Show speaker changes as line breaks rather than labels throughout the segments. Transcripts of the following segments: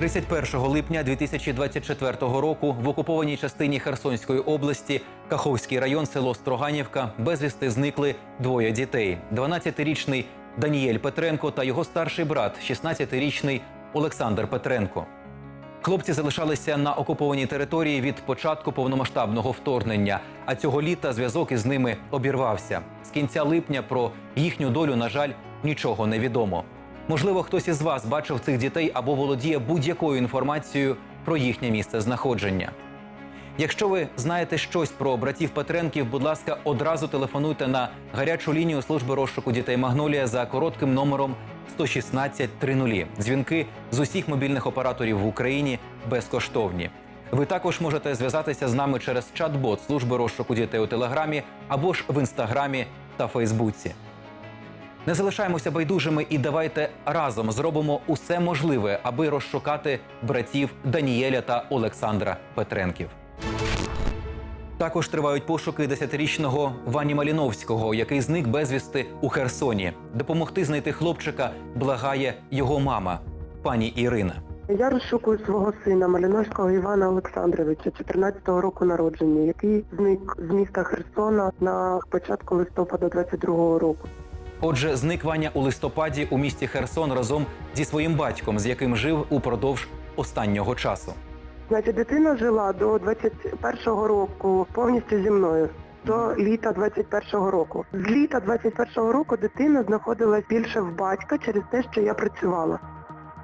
31 липня 2024 року в окупованій частині Херсонської області Каховський район, село Строганівка, безвісти зникли двоє дітей: 12-річний Даніель Петренко та його старший брат, 16-річний Олександр Петренко. Хлопці залишалися на окупованій території від початку повномасштабного вторгнення, а цього літа зв'язок із ними обірвався. З кінця липня про їхню долю, на жаль, нічого не відомо. Можливо, хтось із вас бачив цих дітей або володіє будь-якою інформацією про їхнє місце знаходження. Якщо ви знаєте щось про братів Петренків, будь ласка, одразу телефонуйте на гарячу лінію служби розшуку дітей Магнолія за коротким номером 116 30. Дзвінки з усіх мобільних операторів в Україні безкоштовні. Ви також можете зв'язатися з нами через чат-бот служби розшуку дітей у Телеграмі або ж в інстаграмі та Фейсбуці. Не залишаємося байдужими і давайте разом зробимо усе можливе, аби розшукати братів Даніеля та Олександра Петренків. Також тривають пошуки 10-річного Вані Маліновського, який зник безвісти у Херсоні. Допомогти знайти хлопчика благає його мама, пані Ірина.
Я розшукую свого сина Маліновського Івана Олександровича, 14-го року народження, який зник з міста Херсона на початку листопада 22-го року.
Отже, зник Ваня у листопаді у місті Херсон разом зі своїм батьком, з яким жив упродовж останнього часу.
Значить, дитина жила до 21-го року повністю зі мною. До літа 21-го року. З літа 21-го року дитина знаходилась більше в батька через те, що я працювала.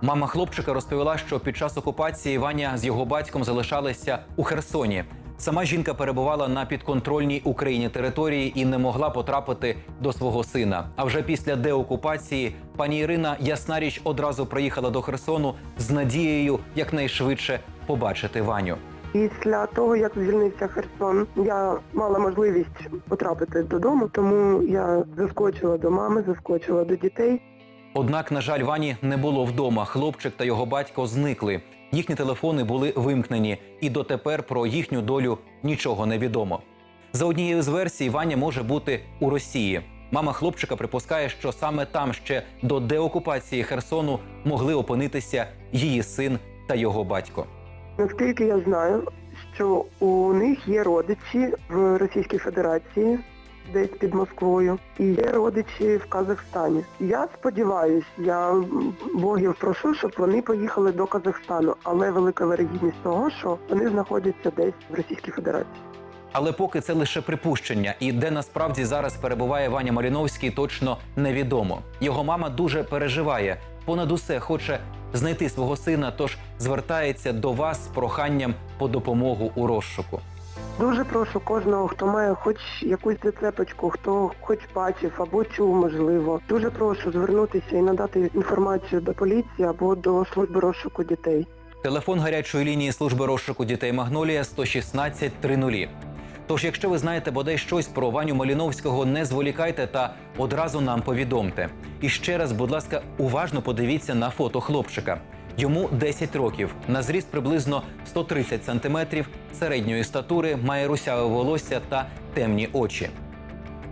Мама хлопчика розповіла, що під час окупації Ваня з його батьком залишалися у Херсоні. Сама жінка перебувала на підконтрольній Україні території і не могла потрапити до свого сина. А вже після деокупації пані Ірина ясна річ одразу приїхала до Херсону з надією якнайшвидше побачити Ваню.
Після того, як звільнився Херсон, я мала можливість потрапити додому, тому я заскочила до мами, заскочила до дітей.
Однак, на жаль, Вані не було вдома. Хлопчик та його батько зникли. Їхні телефони були вимкнені, і дотепер про їхню долю нічого не відомо. За однією з версій, Ваня може бути у Росії. Мама хлопчика припускає, що саме там ще до деокупації Херсону могли опинитися її син та його батько.
Наскільки я знаю, що у них є родичі в Російській Федерації, десь під Москвою, і є родичі в Казахстані. Я сподіваюся, я богів прошу, щоб вони поїхали до Казахстану, але велика вирогідність того, що вони знаходяться десь в Російській Федерації.
Але поки це лише припущення, і де насправді зараз перебуває Ваня Маліновський, точно невідомо. Його мама дуже переживає. Понад усе хоче знайти свого сина, тож звертається до вас з проханням по допомогу у розшуку.
Дуже прошу кожного, хто має хоч якусь зацепочку, хто хоч бачив або чув, можливо. Дуже прошу звернутися і надати інформацію до поліції або до служби розшуку дітей.
Телефон гарячої лінії служби розшуку дітей Магнолія 116 30. Тож, якщо ви знаєте бодай щось про Ваню Маліновського, не зволікайте та одразу нам повідомте. І ще раз, будь ласка, уважно подивіться на фото хлопчика. Йому 10 років, на зріст приблизно 130 сантиметрів, середньої статури, має русяве волосся та темні очі.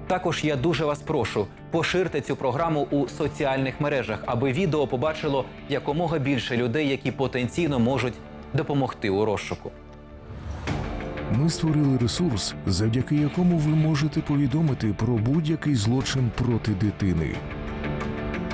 Також я дуже вас прошу, поширте цю програму у соціальних мережах, аби відео побачило якомога більше людей, які потенційно можуть допомогти у розшуку.
Ми створили ресурс, завдяки якому ви можете повідомити про будь-який злочин проти дитини.